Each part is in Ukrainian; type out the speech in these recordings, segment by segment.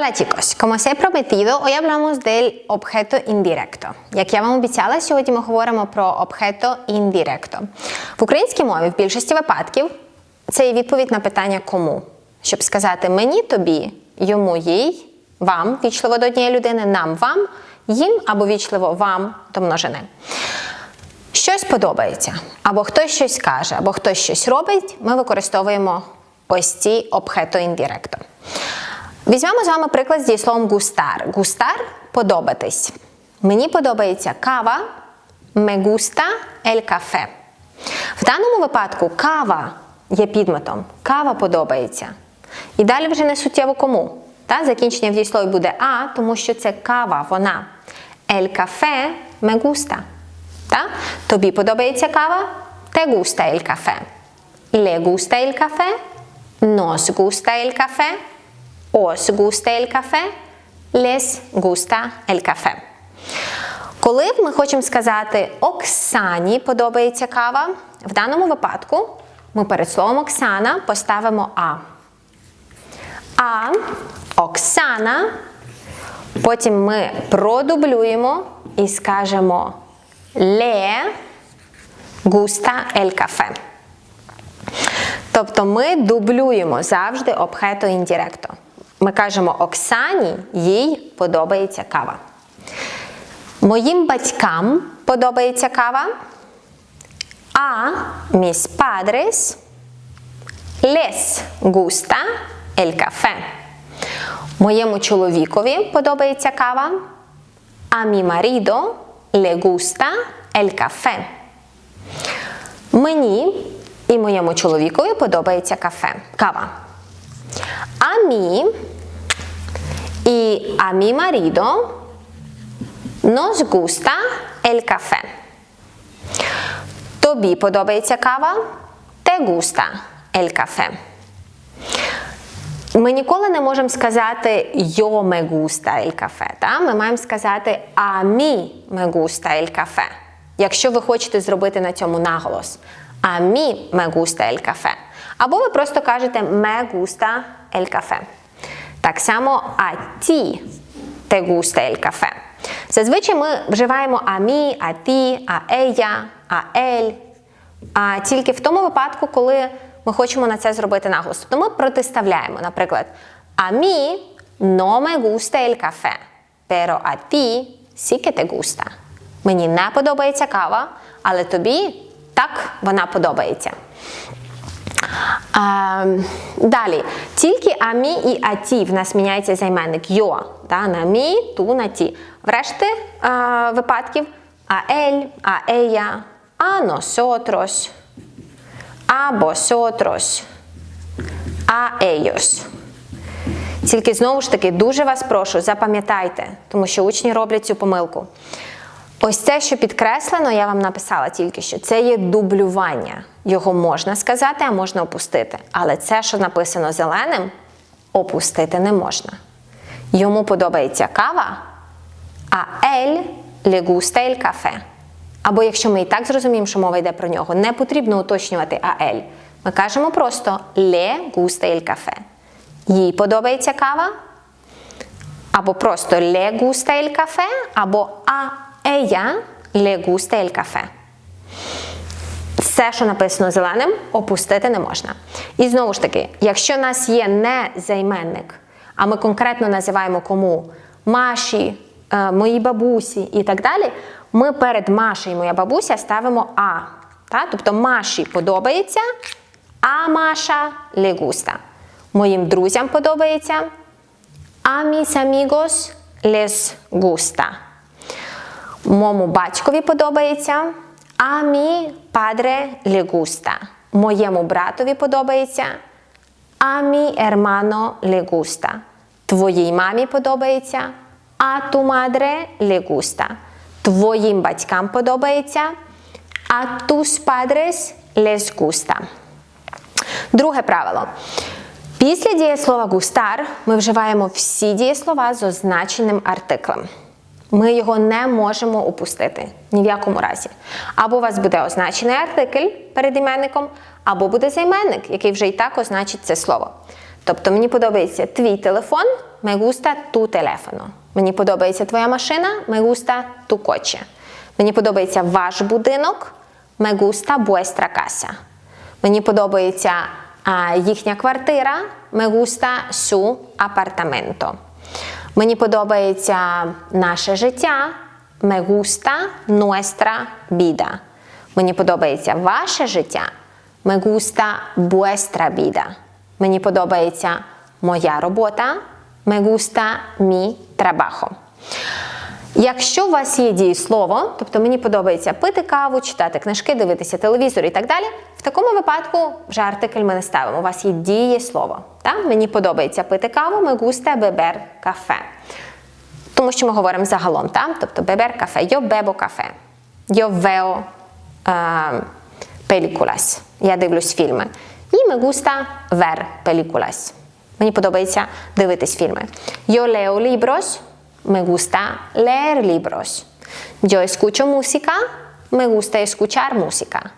Hola chicos, como os he prometido, hoy hablamos del objeto indirecto. Як я вам обіцяла, сьогодні ми говоримо про обjeto indirecto. В українській мові в більшості випадків це є відповідь на питання кому. Щоб сказати мені, тобі, йому, їй, вам, вічливо до однієї людини, нам, вам, їм або вічливо вам до множини. Щось подобається, або хтось щось каже, або хтось щось робить, ми використовуємо ось ці обхето індиректо. Візьмемо з вами приклад з дієсловом густар. Густар подобатись. Мені подобається кава, me gusta el café. В даному випадку кава є підметом, кава подобається. І далі вже не суттєво кому. Та? Закінчення в дієслові буде а, тому що це кава, вона. El café me gusta. Та? Тобі подобається кава? Te gusta el café. Le gusta el café? Nos gusta el café? Os gusta el café? Les gusta el café. Коли ми хочемо сказати Оксані подобається кава, в даному випадку ми перед словом Оксана поставимо А. А Оксана. Потім ми продублюємо і скажемо Le gusta el café. Тобто ми дублюємо завжди обхето індіректо. Ми кажемо Оксані, їй подобається кава. Моїм батькам подобається кава. А mis padres les gusta el café. Моєму чоловікові подобається кава. А mi marido le gusta el café. Мені і моєму чоловікові подобається кафе, кава. А мі і а мі marido nos gusta el café. Тобі подобається кава? Te gusta el café. Ми ніколи не можемо сказати yo me gusta el café. Та? Ми маємо сказати a mí me gusta el café. Якщо ви хочете зробити на цьому наголос. A mí me gusta el café. Або ви просто кажете me gusta el café. Так само a ti te gusta el café. Зазвичай ми вживаємо а мі, а ті, а а ель. А тільки в тому випадку, коли ми хочемо на це зробити наголос. Тобто ми протиставляємо, наприклад, а мі no me gusta el café, pero a ti sí que te gusta. Мені не подобається кава, але тобі так вона подобається. Далі, тільки амі і аті в нас міняється займенник йо. Да, на мі, ту, на ті. Врешті а, випадків а ель, а ея, а носотрос, а босотрос, а. Тільки знову ж таки дуже вас прошу, запам'ятайте, тому що учні роблять цю помилку. Ось це, що підкреслено, я вам написала тільки що, це є дублювання. Його можна сказати, а можна опустити. Але це, що написано зеленим, опустити не можна. Йому подобається кава, а ель gusta el café. Або якщо ми і так зрозуміємо, що мова йде про нього, не потрібно уточнювати а ель. Ми кажемо просто le gusta el café. Їй подобається кава, або просто le gusta el café, або а ella le gusta el café. Все, що написано зеленим, опустити не можна. І знову ж таки, якщо в нас є не займенник, а ми конкретно називаємо кому Маші, е, моїй бабусі і так далі, ми перед Машею моя бабуся ставимо А. Та? Тобто Маші подобається, а Маша gusta. Моїм друзям подобається, а mis amigos les gusta. Мому батькові подобається. А мі падре gusta. Моєму братові подобається. А мі ермано gusta. Твоїй мамі подобається. А ту мадре gusta. Твоїм батькам подобається. А тус падрес les gusta. Друге правило. Після дієслова густар ми вживаємо всі дієслова з означеним артиклем. Ми його не можемо упустити ні в якому разі. Або у вас буде означений артикль перед іменником, або буде займенник, який вже і так означить це слово. Тобто мені подобається твій телефон, me gusta tu teléfono. Мені подобається твоя машина, me gusta tu coche. Мені подобається ваш будинок, me gusta vuestra casa. Мені подобається а, їхня квартира, me gusta su apartamento. Мені подобається наше життя, me gusta nuestra vida. Мені подобається ваше життя, me gusta vuestra vida. Мені подобається моя робота, me gusta mi trabajo. Якщо у вас є дієслово, тобто мені подобається пити каву, читати книжки, дивитися телевізор і так далі, в такому випадку вже артикль ми не ставимо. У вас є дієслово. Так? Мені подобається пити каву, me gusta beber café. Тому що ми говоримо загалом, так? тобто beber café, yo bebo café, yo veo е, películas, я дивлюсь фільми. І me gusta ver películas. Мені подобається дивитись фільми. Yo leo libros, me gusta leer libros. Yo escucho música, me gusta escuchar música.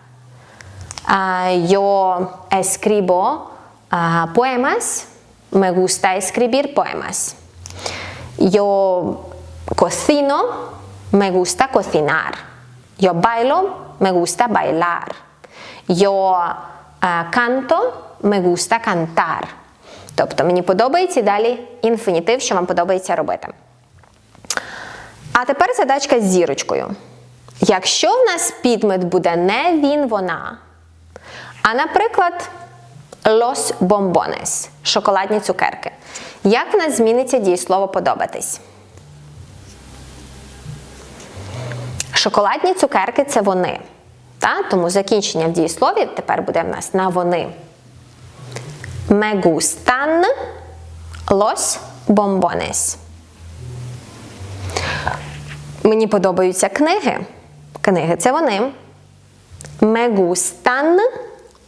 Ah, yo escribo ah, poemas, me gusta escribir poemas. Yo cocino, me gusta cocinar. Yo bailo, me gusta bailar. Yo ah, canto, me gusta cantar. Тобто мені подобається і далі інфінітив, що вам подобається робити. А тепер задачка з зірочкою. Якщо в нас підмет буде не він, вона, а, наприклад, los bombones – шоколадні цукерки. Як в нас зміниться дієслово подобатись? Шоколадні цукерки це вони. Та? Тому закінчення в дієслові тепер буде в нас на вони. Me gustan los bombones. Мені подобаються книги. Книги це вони. Me gustan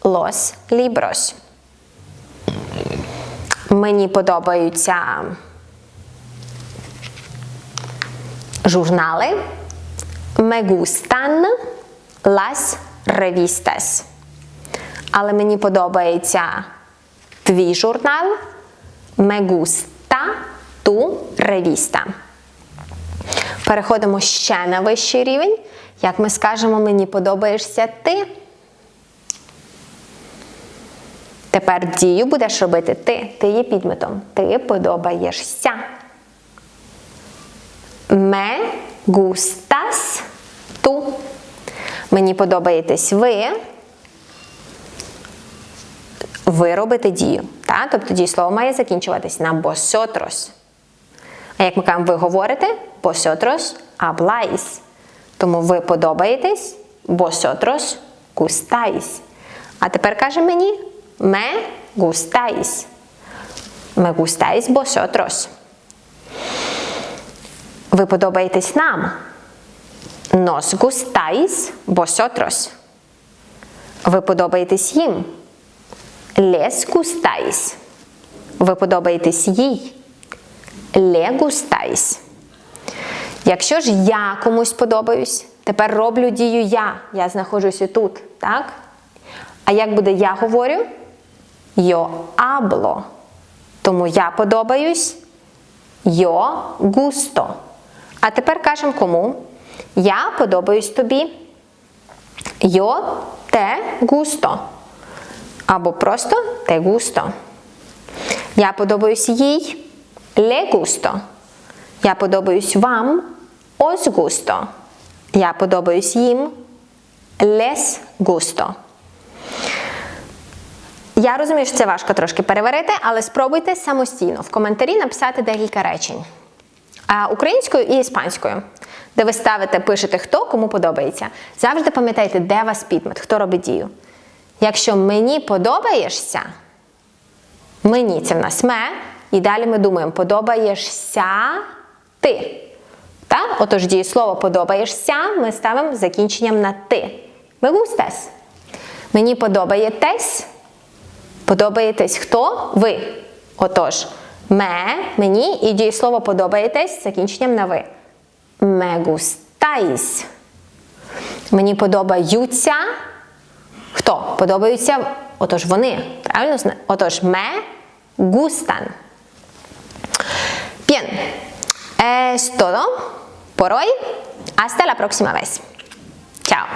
los libros. Мені подобаються журнали. Me gustan las revistas. Але мені подобається твій журнал. Me gusta tu revista. Переходимо ще на вищий рівень. Як ми скажемо, мені подобаєшся ти. Тепер дію будеш робити ти. Ти є підметом. Ти подобаєшся. Me gustas tu. Мені подобаєтесь ви. Ви робите дію. Так? Тобто дієслово має закінчуватись на vosotros. А як ми кажемо, ви говорите vosotros habláis. Тому ви подобаєтесь, vosotros gustáis. А тепер каже мені me gustáis. Me gustáis vosotros. Ви подобаєтесь нам. Nos gustáis vosotros. Ви подобаєтесь їм. Les gustáis. Ви подобаєтесь їй. Le gustáis. Якщо ж я комусь подобаюсь, тепер роблю дію я. Я знаходжуся тут, так? А як буде я говорю? Yo hablo. Тому я подобаюсь. Yo gusto. А тепер кажемо кому? Я подобаюсь тобі. Yo te gusto. Або просто te gusto. Я подобаюсь їй. Le gusto. Я подобаюсь вам. Os gusto. Я подобаюсь їм. Les gusto. Я розумію, що це важко трошки переварити, але спробуйте самостійно в коментарі написати декілька речень. Українською і іспанською, де ви ставите, пишете, хто кому подобається. Завжди пам'ятайте, де вас підмет, хто робить дію. Якщо мені подобаєшся, мені це в нас ме, і далі ми думаємо, подобаєшся ти. Так? Отож, дієслово подобаєшся, ми ставимо закінченням на ти. Me gustas. Мені подобаєтесь. Подобаєтесь хто? Ви. Отож, ме, мені і дієслово подобаєтесь закінченням на ви. Me gustáis. Мені подобаються. Хто? Подобаються, отож вони. Правильно? Отож, ме gustan. Es todo por hoy. Hasta la próxima vez. Chao.